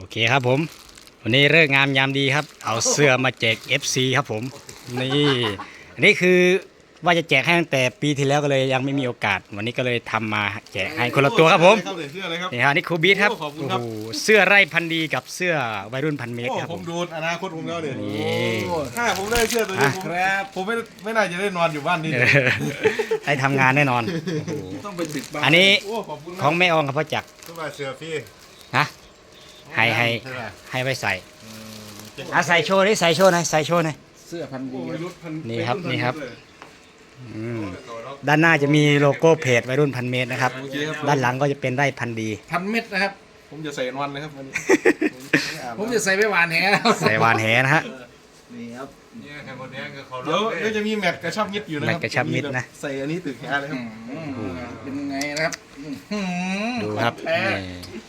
โอเคครับผม วันนี้เลิกงามยามดีครับ เอาเสื้อมาแจก FC ครับผม นี่อันนี้คือว่าจะแจกให้ตั้งแต่ปีที่แล้วก็เลยยังไม่มีโอกาส วันนี้ก็เลยทำมาแจกให้คนละตัวครับผมครับเสื้ออะไรครับ นี่ฮะนี่ครูบีทครับ โอ้ขอบคุณโอ้ครับโห เสื้อไร่พันธุ์ดีกับเสื้อวัยรุ่นพันเมตรโอ้ครับผผมม ดูอนาคตผมแล้วเนี่ยนี่โอ้ถ้าผมได้เสื้อตัวนี้อะผมผมไม่ไม่น่าจะได้นอนอยู่บ้านนี่เอเลยอได้ทำงานแน่นอนโอ้โหต้องไปติดบ้านอันนี้โอ้ขอบคุณของแม่อองกับพ่อจักรก็มาเสือพี่นะ ให้ให้ใช่ไหมให้ไว้ใส่อืมอะใส่โชว์ดิใส่โชว์หน่อยใส่โชว์หน่อย เสื้อพันธุ์โอ้ดียรุ่นพันนี่ครับเป็นี่ครับเลยอืมด้านหน้าจะมีโลโก้เพจวัยรุ่นพันเมตรนะครับ โอเคครับด้านหลังก็จะเป็นไร่พันธุ์ดี พันเม็ดนะครับ ผมจะใส่นอนเลยครับวันนี้ผมจะใส่ไปหวานแหนะครับใส่วานแหนะฮะ นี่ครับเนี่ยแค่คนนี้คือเขาเดี๋ยวเดี๋ยวจะมีแมตช์กระชับมิตรอยู่นะครัแมตช์กระชับมิตรนะ ใส่อันนี้ตึกแฮเลยครับเป็นไงนะครับอื้อหือดูครับแท้นี่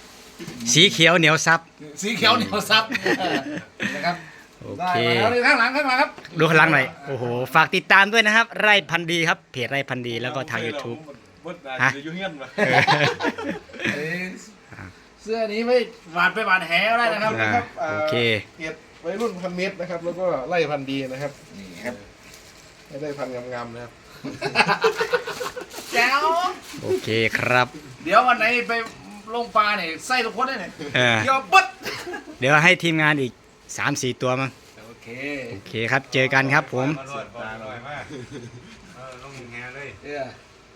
สีเขียวเหนียวซับ สีเขียวเหนียวซับนะครับโอได้เค มาแล้วนี่ข้างหลังข้างหลังครับดูข้างหลังหน่อยโอ้โหฝากติดตามด้วยนะครับ ไร่พันธุ์ดีครับเพจไร่พันธุ์ดีแล้วก็ทาง YouTube ฮะฮะยูเฮียนมาเอ้ยเสื้อนี้ไม่หวานไปหวานแหได้นะครับอ่าโอเค เกียรติวัยรุ่นพันเมตรนะครับ แล้วก็ไล่พันธุ์ดีนะครับนี่ครับให้ได้พันธุ์งามๆนะครับแจ๋วโอเคครับ เดี๋ยววันไหนไป ลงปลาเนี่ยไส้ทุกคนได้เนี่ยเออ เดี๋ยวปึ๊ดเดี๋ยวให้ทีมงานอีก 3-4 ตัวมั้งโอเคโอเคครับ เจอกันครับผม มาลอยมาลอยมากเออลงแงเลย เออ